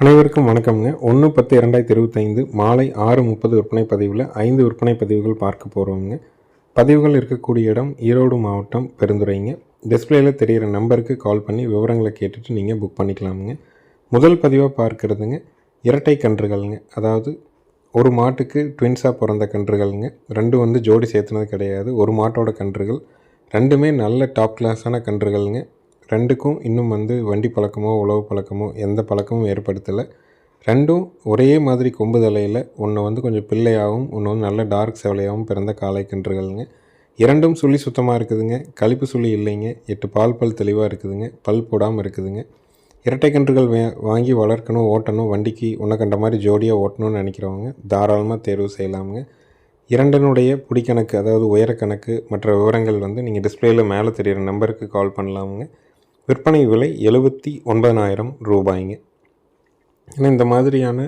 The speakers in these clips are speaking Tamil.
அனைவருக்கும் வணக்கம்ங்க. ஒன்று பத்து இரண்டாயிரத்தி இருபத்தைந்து மாலை ஆறு முப்பது விற்பனை பதிவில் ஐந்து விற்பனை பதிவுகள் பார்க்க போகிறோங்க பதிவுகள் இருக்கக்கூடிய இடம் ஈரோடு மாவட்டம் பெருந்துரைங்க டிஸ்பிளேயில் தெரிகிற நம்பருக்கு கால் பண்ணி விவரங்களை கேட்டுட்டு நீங்கள் புக் பண்ணிக்கலாமுங்க. முதல் பதிவாக பார்க்குறதுங்க இரட்டை கன்றுகள்ங்க. அதாவது ஒரு மாட்டுக்கு ட்வின்ஸாக பிறந்த கன்றுகள்ங்க. ரெண்டும் வந்து ஜோடி சேர்த்துனது கிடையாது. ஒரு மாட்டோட கன்றுகள். ரெண்டுமே நல்ல டாப் கிளாஸான கன்றுகள்ங்க. ரெண்டுக்கும் இன்னும் வந்து வண்டி பழக்கமோ உழவு பழக்கமோ எந்த பழக்கமும் ஏற்படுத்தலை. ரெண்டும் ஒரே மாதிரி கொம்பு தலையில் ஒன்று வந்து கொஞ்சம் பிள்ளையாகவும் ஒன்று வந்து நல்ல டார்க் செவலையாகவும் பிறந்த காளை கன்றுகள்ங்க. இரண்டும் சுழி சுத்தமாக இருக்குதுங்க. கழிப்பு சுழி இல்லைங்க. எட்டு பால் பல் தெளிவாக இருக்குதுங்க. பல் போடாமல் இருக்குதுங்க. இரட்டை கன்றுகள் வே வாங்கி வளர்க்கணும் ஓட்டணும் வண்டிக்கு உன்னை கண்ட மாதிரி ஜோடியாக ஓட்டணும்னு நினைக்கிறவங்க தாராளமாக தேர்வு செய்யலாமுங்க. இரண்டனுடைய புடிக்கணக்கு அதாவது உயரக்கணக்கு மற்ற விவரங்கள் வந்து நீங்கள் டிஸ்பிளேயில் மேலே தெரிகிற நம்பருக்கு கால் பண்ணலாமுங்க. விற்பனை விலை எழுபத்தி ஒன்பதனாயிரம் ரூபாய்ங்க. ஏன்னா இந்த மாதிரியான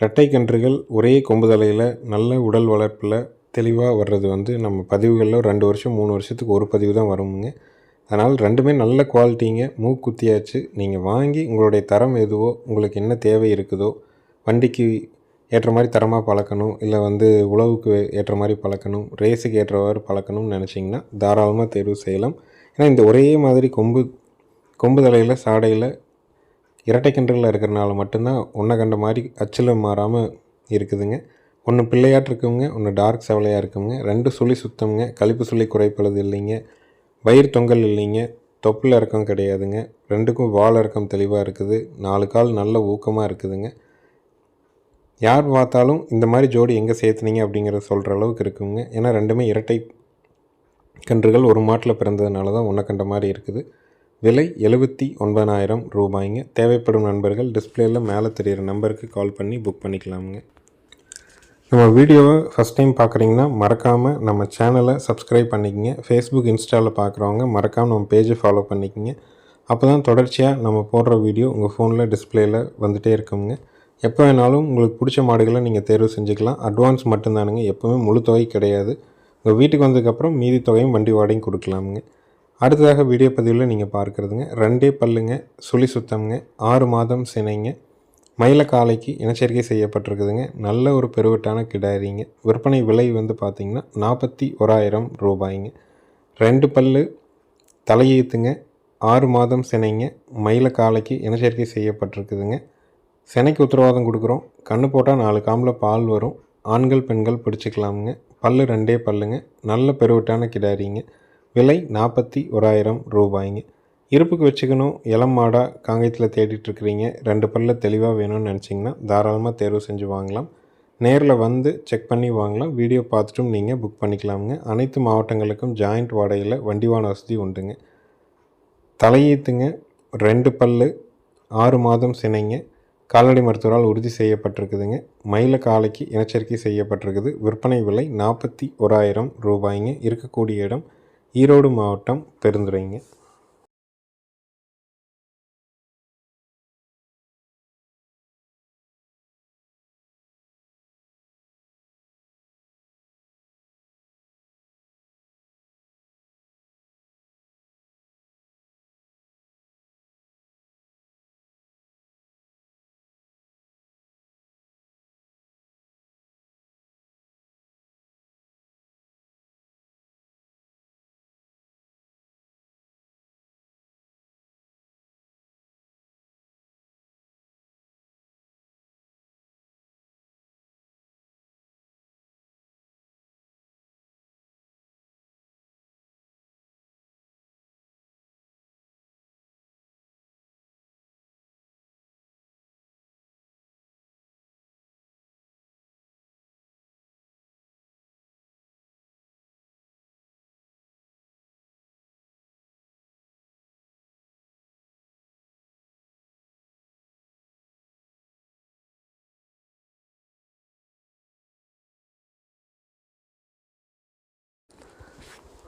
இரட்டை கன்றுகள் ஒரே கொம்பு தலையில் நல்ல உடல் வளர்ப்பில் தெளிவாக வர்றது வந்து நம்ம பதிவுகளில் ரெண்டு வருஷம் மூணு வருஷத்துக்கு ஒரு பதிவு தான் வருமுங்க. அதனால் ரெண்டுமே நல்ல குவாலிட்டிங்க. மூக்குத்தியாச்சு. நீங்கள் வாங்கி உங்களுடைய தரம் எதுவோ உங்களுக்கு என்ன தேவை இருக்குதோ வண்டிக்கு ஏற்ற மாதிரி தரமாக பழக்கணும் இல்லை வந்து உழவுக்கு ஏற்ற மாதிரி பழக்கணும் ரேஸுக்கு ஏற்றவாறு பழக்கணும்னு நினச்சிங்கன்னா தாராளமாக தேர்வு செய்யலாம். ஏன்னா இந்த ஒரே மாதிரி கொம்பு கொம்பு தலையில் சாடையில் இரட்டை கன்றுகளில் இருக்கிறனால மட்டும்தான் ஒன்றை கண்ட மாதிரி அச்சில் மாறாமல் இருக்குதுங்க. ஒன்று பிள்ளையாட்டு இருக்குங்க ஒன்று டார்க் செவலையாக இருக்குங்க ரெண்டு சுழி சுத்தம்ங்க கழிப்பு சுழி குறைப்பளது இல்லைங்க வயிறு தொங்கல் இல்லைங்க தொப்பில் இறக்கம் கிடையாதுங்க ரெண்டுக்கும் வால் இறக்கம் தெளிவாக இருக்குது நாலு கால் நல்ல ஊக்கமாக இருக்குதுங்க. யார் பார்த்தாலும் இந்த மாதிரி ஜோடி எங்கே சேர்த்துனீங்க அப்படிங்கிறத சொல்கிற அளவுக்கு இருக்குங்க. ஏன்னா ரெண்டுமே இரட்டை கன்றுகள் ஒரு மாட்டில் பிறந்ததுனால தான் ஒன்றை கண்ட மாதிரி இருக்குது. விலை எழுபத்தி ஒன்பதாயிரம் ரூபாய்ங்க. தேவைப்படும் நண்பர்கள் டிஸ்பிளேயில் மேலே தெரிகிற நம்பருக்கு கால் பண்ணி புக் பண்ணிக்கலாமுங்க. நம்ம வீடியோவை ஃபஸ்ட் டைம் பார்க்குறீங்கன்னா மறக்காமல் நம்ம சேனலை சப்ஸ்கிரைப் பண்ணிக்கங்க. ஃபேஸ்புக் இன்ஸ்டாவில் பார்க்குறவங்க மறக்காமல் நம்ம பேஜை ஃபாலோ பண்ணிக்கங்க. அப்போ தான் தொடர்ச்சியாக நம்ம போடுற வீடியோ உங்கள் ஃபோனில் டிஸ்பிளேயில் வந்துகிட்டே இருக்குங்க. எப்போ வேணாலும் உங்களுக்கு பிடிச்ச மாடுகளை நீங்கள் தேர்வு செஞ்சுக்கலாம். அட்வான்ஸ் மட்டும்தானுங்க. எப்போவுமே முழு தொகை கிடையாது. உங்கள் வீட்டுக்கு வந்ததுக்கப்புறம் மீதி தொகையும் வண்டி வாடகையும் கொடுக்கலாமுங்க. அடுத்ததாக வீடியோ பதிவில் நீங்கள் பார்க்குறதுங்க. ரெண்டே பல்லுங்க சுழி சுத்தம்ங்க ஆறு மாதம் சினைங்க மயில காலைக்கு இனச்சரிக்கை செய்யப்பட்டிருக்குதுங்க. நல்ல ஒரு பெருவட்டான கிடாரிங்க. விற்பனை விலை வந்து பார்த்திங்கன்னா நாற்பத்தி ஓராயிரம் ரூபாய்ங்க. ரெண்டு பல்லு தலையீத்துங்க ஆறு மாதம் சினைங்க மயில காலைக்கு இனச்சரிக்கை செய்யப்பட்டிருக்குதுங்க. சினைக்கு உத்தரவாதம் கொடுக்குறோம். கண்ணு போட்டால் நாலு காம்பில் பால் வரும். ஆண்கள் பெண்கள் பிடிச்சிக்கலாமுங்க. பல்லு ரெண்டே பல்லுங்க. நல்ல பெருவட்டான கிடாரிங்க. விலை நாற்பத்தி ஓராயிரம் ரூபாய்ங்க. இருப்புக்கு வச்சுக்கணும். இளம் மாடாக காங்கயத்தில் தேடிட்டுருக்கிறீங்க. ரெண்டு பல்ல தெளிவாக வேணும்னு நினச்சிங்கன்னா தாராளமாக தேர்வு செஞ்சு வாங்கலாம். நேரில் வந்து செக் பண்ணி வாங்கலாம். வீடியோ பார்த்துட்டும் நீங்கள் புக் பண்ணிக்கலாமுங்க. அனைத்து மாவட்டங்களுக்கும் ஜாயிண்ட் வாடகையில் வண்டிவான வசதி உண்டுங்க. தலையீத்துங்க ரெண்டு பல்லு ஆறு மாதம் சினைங்க. கால்நடை மருத்துவரால் உறுதி செய்யப்பட்டிருக்குதுங்க. மயில காலைக்கு இனச்சரிக்கை செய்யப்பட்டிருக்குது. விற்பனை விலை நாற்பத்தி ஓராயிரம் ரூபாய்ங்க. இருக்கக்கூடிய இடம் ஈரோடு மாவட்டம் பெருந்துறைங்க.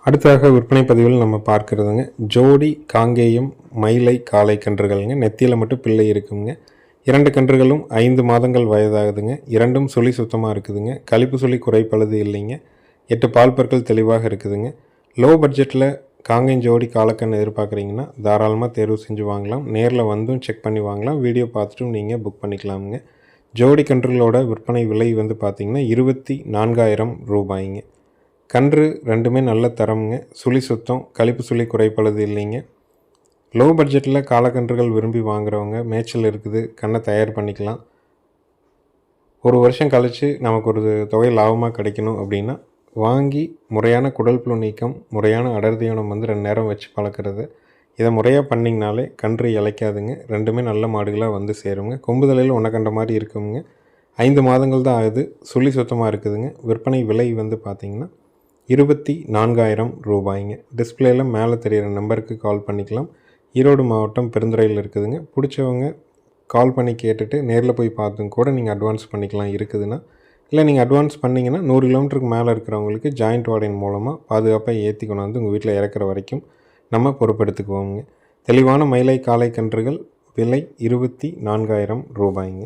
அடுத்ததாக விற்பனை பதிவில் நம்ம பார்க்குறதுங்க. ஜோடி காங்கேயம் மயிலை காளை கன்றுகள்ங்க. நெத்தியில் மட்டும் பிள்ளை இருக்குங்க. இரண்டு கன்றுகளும் ஐந்து மாதங்கள் வயதாகுதுங்க. இரண்டும் சுழி சுத்தமாக இருக்குதுங்க. கழிப்பு சுழி குறைப்பழுது இல்லைங்க. எட்டு பால் பற்கள் தெளிவாக இருக்குதுங்க. லோ பட்ஜெட்டில் காங்கேயம் ஜோடி காலக்கண் எதிர்பார்க்குறீங்கன்னா தாராளமாக தேர்வு செஞ்சு வாங்கலாம். நேரில் வந்தும் செக் பண்ணி வாங்கலாம். வீடியோ பார்த்துட்டும் நீங்கள் புக் பண்ணிக்கலாமுங்க. ஜோடி கன்றுகளோட விற்பனை விலை வந்து பார்த்திங்கன்னா இருபத்தி நான்காயிரம் ரூபாய்ங்க. கன்று ரெண்டுமே நல்ல தரம்ங்க. சுழி சுத்தம் கழிப்பு சுழி குறைப்பளது இல்லைங்க. லோ பட்ஜெட்டில் காலக்கன்றுகள் விரும்பி வாங்குறவங்க மேய்ச்சல் இருக்குது கண்ணை தயார் பண்ணிக்கலாம். ஒரு வருஷம் கழித்து நமக்கு ஒரு தொகை லாபமாக கிடைக்கணும் அப்படின்னா வாங்கி முறையான குடல் புழு நீக்கம் முறையான அடர்த்தியானம் வந்து ரெண்டு நேரம் வச்சு பழக்கிறது. இதை முறையாக பண்ணிங்கனாலே கன்று இழைக்காதுங்க. ரெண்டுமே நல்ல மாடுகளாக வந்து சேருங்க. கொம்பு தலையில் கண்ட மாதிரி இருக்குங்க. ஐந்து மாதங்கள் தான் ஆகுது. சுழி சுத்தமாக இருக்குதுங்க. விற்பனை விலை வந்து பார்த்திங்கன்னா இருபத்தி நான்காயிரம் ரூபாய்ங்க. டிஸ்பிளேயில் மேலே தெரிகிற நம்பருக்கு கால் பண்ணிக்கலாம். ஈரோடு மாவட்டம் பெருந்துறையில் இருக்குதுங்க. பிடிச்சவங்க கால் பண்ணி கேட்டுட்டு நேரில் போய் பார்த்தும் கூட நீங்கள் அட்வான்ஸ் பண்ணிக்கலாம் இருக்குதுன்னா. இல்லை நீங்கள் அட்வான்ஸ் பண்ணிங்கன்னா நூறு கிலோமீட்டருக்கு மேலே இருக்கிறவங்களுக்கு ஜாயிண்ட் வார்டன் மூலமாக பாதுகாப்பாக ஏற்றி கொண்டு வந்து உங்கள் வீட்டில் இறக்குற வரைக்கும் நம்ம பொறுப்பெடுத்துக்குவோங்க தெளிவான மயிலை காலை கன்றுகள் விலை இருபத்தி நான்காயிரம் ரூபாய்ங்க.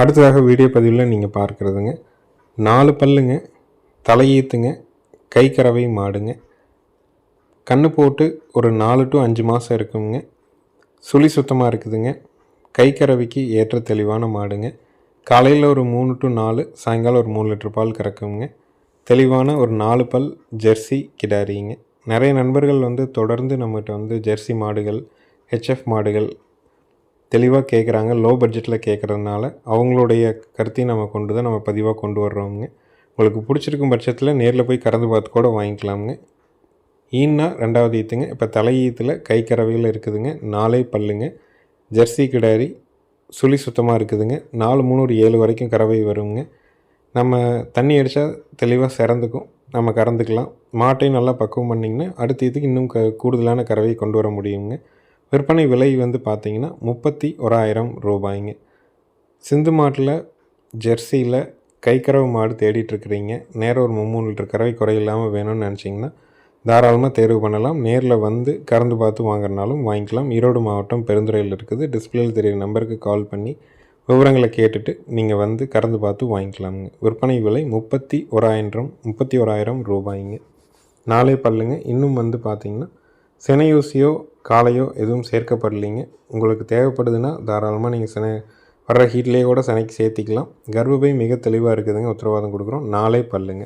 அடுத்ததாக வீடியோ பதிவில் நீங்கள் பார்க்குறதுங்க. நாலு பல்லுங்க தலையீத்துங்க கை கறவை மாடுங்க. கண்ணு போட்டு ஒரு நாலு டு அஞ்சு மாதம் இருக்குங்க. சுழி சுத்தமாக இருக்குதுங்க. கை கறவைக்கு ஏற்ற தெளிவான மாடுங்க. காலையில் ஒரு மூணு டு நாலு சாயங்காலம் ஒரு மூணு லிட்டர் பால் கறக்குங்க. தெளிவான ஒரு நாலு பல் ஜெர்சி கிடாரிங்க. நிறைய நண்பர்கள் வந்து தொடர்ந்து நம்மகிட்ட வந்து ஜெர்சி மாடுகள் ஹெச்எஃப் மாடுகள் தெளிவாக கேட்குறாங்க லோ பட்ஜெட்டில் கேட்குறதுனால அவங்களுடைய கருத்தையும் நம்ம கொண்டு தான் நம்ம பதிவாக கொண்டு வர்றோங்க உங்களுக்கு பிடிச்சிருக்கும் பட்சத்தில் நேரில் போய் கறந்து பார்த்து கூட வாங்கிக்கலாமுங்க. ஈன்னா ரெண்டாவது ஈத்துங்க. இப்போ தலை ஈத்தில் கை கறவையில் இருக்குதுங்க. நாலே பல்லுங்க. ஜெர்சி கிடாரி சுழி சுத்தமாக இருக்குதுங்க. நாலு மூணு ஒரு ஏழு வரைக்கும் கறவை வருங்க. நம்ம தண்ணி அடித்தா தெளிவாக சிறந்துக்கும். நம்ம கறந்துக்கலாம். மாட்டையும் நல்லா பக்குவம் பண்ணிங்கன்னா அடுத்த இதுக்கு இன்னும் க கூடுதலான கறவையை கொண்டு வர முடியுங்க. விற்பனை விலை வந்து பார்த்திங்கன்னா முப்பத்தி ஓராயிரம் ரூபாய்ங்க. சிந்து மாட்டில் ஜெர்சியில் கைக்கறவை மாடு தேடிட்டுருக்குறீங்க நேரம் ஒரு மூணு லிட்டர் கறவை குறையில்லாமல் வேணும்னு நினச்சிங்கன்னா தாராளமாக தேர்வு பண்ணலாம். நேரில் வந்து கறந்து பார்த்து வாங்குறனாலும் வாங்கிக்கலாம். ஈரோடு மாவட்டம் பெருந்துறையில் இருக்குது. டிஸ்பிளேயில் தெரியிற நம்பருக்கு கால் பண்ணி விவரங்களை கேட்டுட்டு நீங்கள் வந்து கறந்து பார்த்து வாங்கிக்கலாமுங்க. விற்பனை விலை முப்பத்தி ஓராயிரம் முப்பத்தி ஓராயிரம் ரூபாய்ங்க. நாளே பல்லுங்க. இன்னும் வந்து பார்த்திங்கன்னா செனையூசியோ காலையோ எதுவும் சேர்க்கப்படலைங்க. உங்களுக்கு தேவைப்படுதுன்னா தாராளமாக நீங்கள் சனை வர்ற ஹீட்லேயே கூட சனைக்கு சேர்த்திக்கலாம். கர்ப்பப்பை மிக தெளிவாக இருக்குதுங்க. உத்தரவாதம் கொடுக்குறோம். நாளே பல்லுங்க.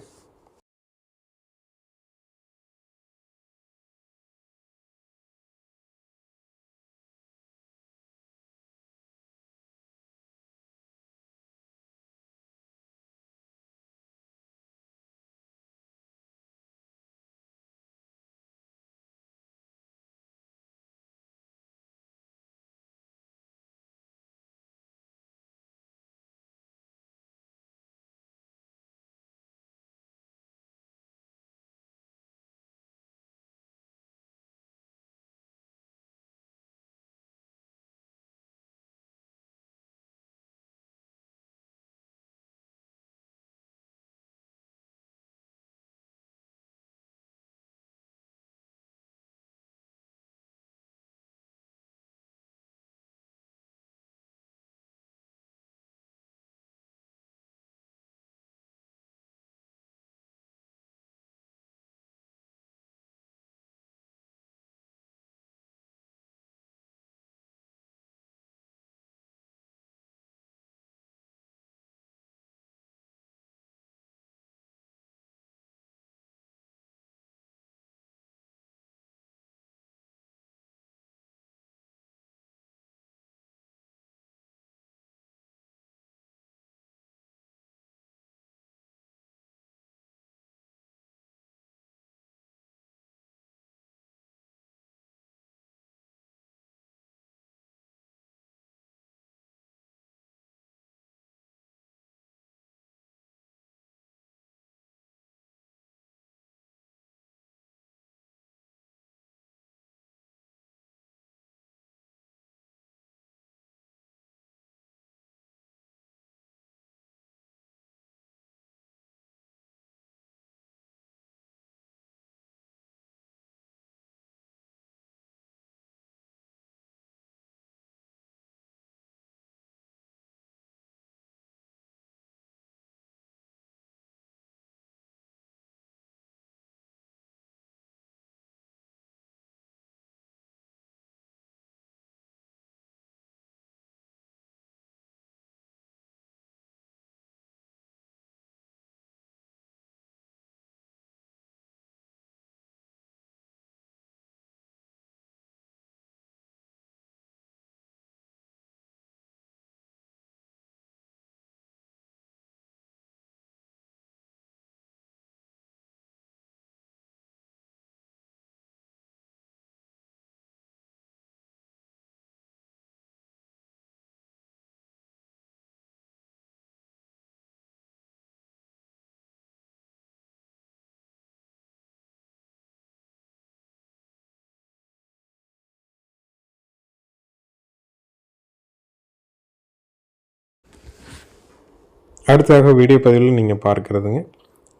அடுத்ததாக வீடியோ பதிவில் நீங்கள் பார்க்குறதுங்க.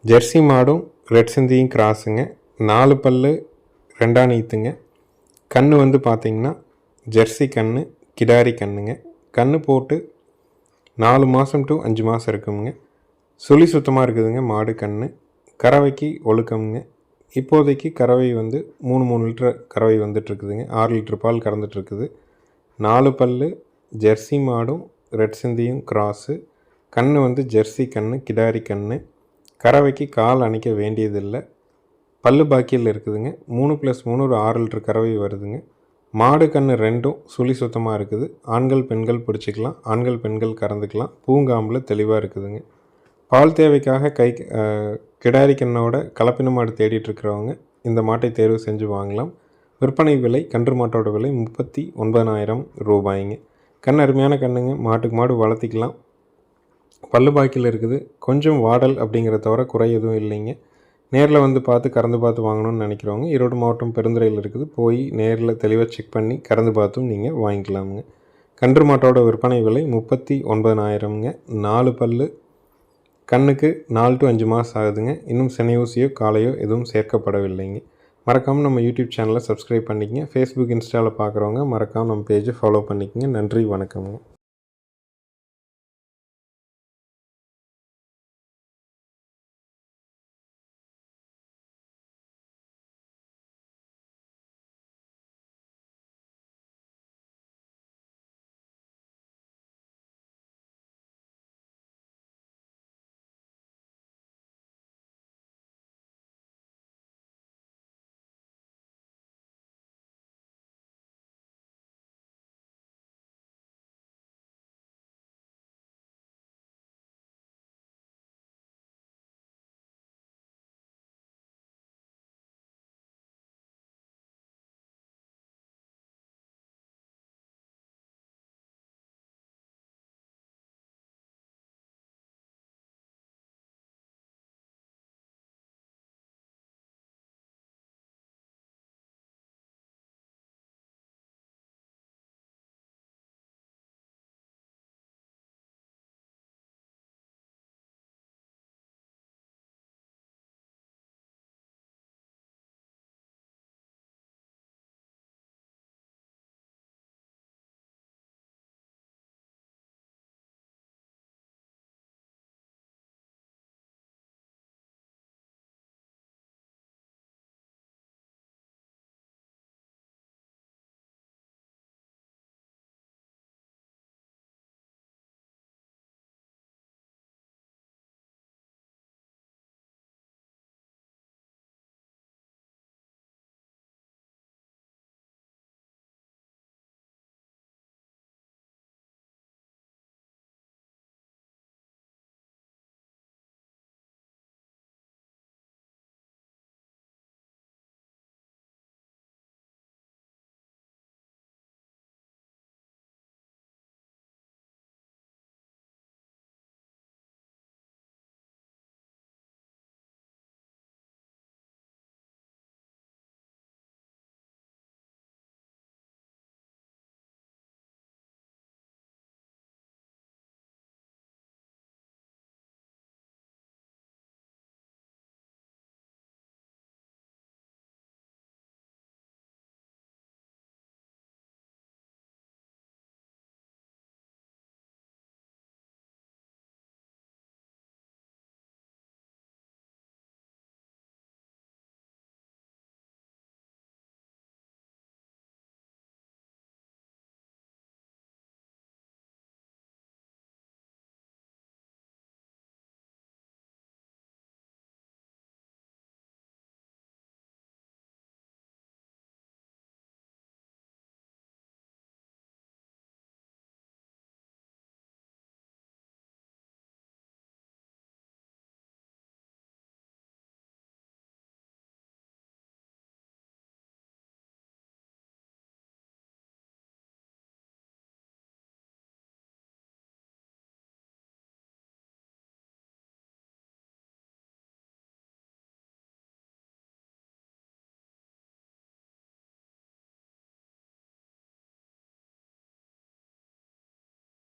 ஜெர்சி மாடும் ரெட் சிந்தியும் கிராஸுங்க. நாலு பல்லு ரெண்டா நீத்துங்க. கன்று வந்து பார்த்தீங்கன்னா ஜெர்சி கன்று கிடாரி கன்றுங்க கன்று போட்டு நாலு மாதம் டு அஞ்சு மாதம் இருக்குங்க. சுழி சுத்தமாக இருக்குதுங்க மாடு கன்று கறவைக்கு ஒழுக்கம்ங்க. இப்போதைக்கு கறவை வந்து மூணு மூணு லிட்டர் கறவை வந்துட்டுருக்குதுங்க. ஆறு லிட்டர் பால் கறந்துட்டுருக்குது. நாலு பல் ஜெர்சி மாடும் ரெட் சிந்தியும் கிராஸு. கன்று வந்து ஜெர்சி கன்று கிடாரி கன்று கறவைக்கு கால் அணைக்க வேண்டியதில்லை. பல்லு பாக்கியில் இருக்குதுங்க. மூணு ப்ளஸ் மூணு ஒரு ஆறு லிட்டர் கறவை வருதுங்க. மாடு கன்று ரெண்டும் சுழி சுத்தமாக இருக்குது. ஆண்கள் பெண்கள் பிடிச்சிக்கலாம். ஆண்கள் பெண்கள் கறந்துக்கலாம். பூங்காம்பில் தெளிவாக இருக்குதுங்க. பால் தேவைக்காக கை கிடாரி கண்ணோட கலப்பின மாடு தேடிட்டுருக்கிறவங்க இந்த மாட்டை தேர்வு செஞ்சு வாங்கலாம். விற்பனை விலை கன்று மாட்டோட விலை முப்பத்தி ஒன்பதாயிரம் ரூபாய்ங்க. கண் அருமையான கண்ணுங்க. மாட்டுக்கு மாடு வளர்த்திக்கலாம். பல்லு பாக்கியில் இருக்குது. கொஞ்சம் வாடல் அப்படிங்கிற தவிர குறை எதுவும் இல்லைங்க. நேரில் வந்து பார்த்து கறந்து பார்த்து வாங்கணும்னு நினைக்கிறவங்க ஈரோடு மாவட்டம் பெருந்துறையில் இருக்குது. போய் நேரில் தெளிவாக செக் பண்ணி கறந்து பார்த்தும் நீங்கள் வாங்கிக்கலாமுங்க. கன்று மாட்டோட விற்பனை விலை முப்பத்தி ஒன்பதனாயிரம்ங்க நாலு பல்லு. கண்ணுக்கு நாலு டு அஞ்சு மாதம் ஆகுதுங்க. இன்னும் செனையூசியோ காலையோ எதுவும் சேர்க்கப்படவில்லைங்க. மறக்காமல் நம்ம யூடியூப் சேனலை சப்ஸ்கிரைப் பண்ணிக்கங்க. ஃபேஸ்புக் இன்ஸ்டாவில் பார்க்குறவங்க மறக்காமல் நம்ம பேஜை ஃபாலோ பண்ணிக்கங்க. நன்றி வணக்கம்ங்க.